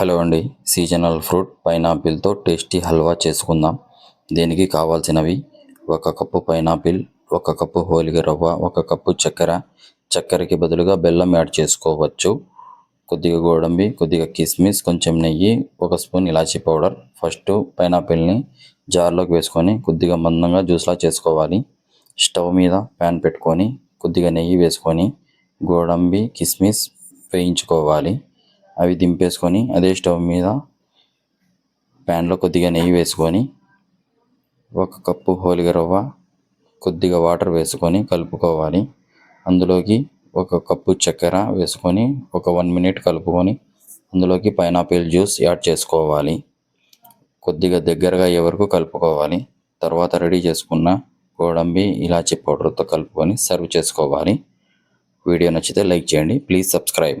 Hello అండి seasonal fruit పైనాపిల్తో tasty halwa చేసుకుందాం. దీనికి కావాల్సినవి ఒక కప్పు పైనాపిల్ ఒక కప్పు హోలిగ రవ్వ ఒక కప్పు చక్కెర. చక్కెరకి బదులుగా బెల్లం యాడ్ చేసుకోవచ్చు. కొద్దిగా గోడంబి కొద్దిగా కిస్మిస్ కొంచెం నెయ్యి ఒక స్పూన్ ఇలాచీ పౌడర్. ఫస్ట్ పైనాపిల్ని జార్లోకి వేసుకొని కొద్దిగా మందంగా జ్యూస్లా చేసుకోవాలి. స్టవ్ మీద ప్యాన్ పెట్టుకొని కొద్దిగా నెయ్యి వేసుకొని గోడంబి కిస్మిస్ వేయించుకోవాలి. అవి దింపేసుకొని అదే స్టవ్ మీద ప్యాన్లో కొద్దిగా నెయ్యి వేసుకొని ఒక కప్పు హోలిగ రవ్వ కొద్దిగా వాటర్ వేసుకొని కలుపుకోవాలి. అందులోకి ఒక కప్పు చక్కెర వేసుకొని ఒక వన్ మినిట్ కలుపుకొని అందులోకి పైనాపిల్ జ్యూస్ యాడ్ చేసుకోవాలి. కొద్దిగా దగ్గరగా అయ్యే వరకు కలుపుకోవాలి. తర్వాత రెడీ చేసుకున్న గోడంబి ఇలాచి పౌడర్తో కలుపుకొని సర్వ్ చేసుకోవాలి. వీడియో నచ్చితే లైక్ చేయండి. Please subscribe.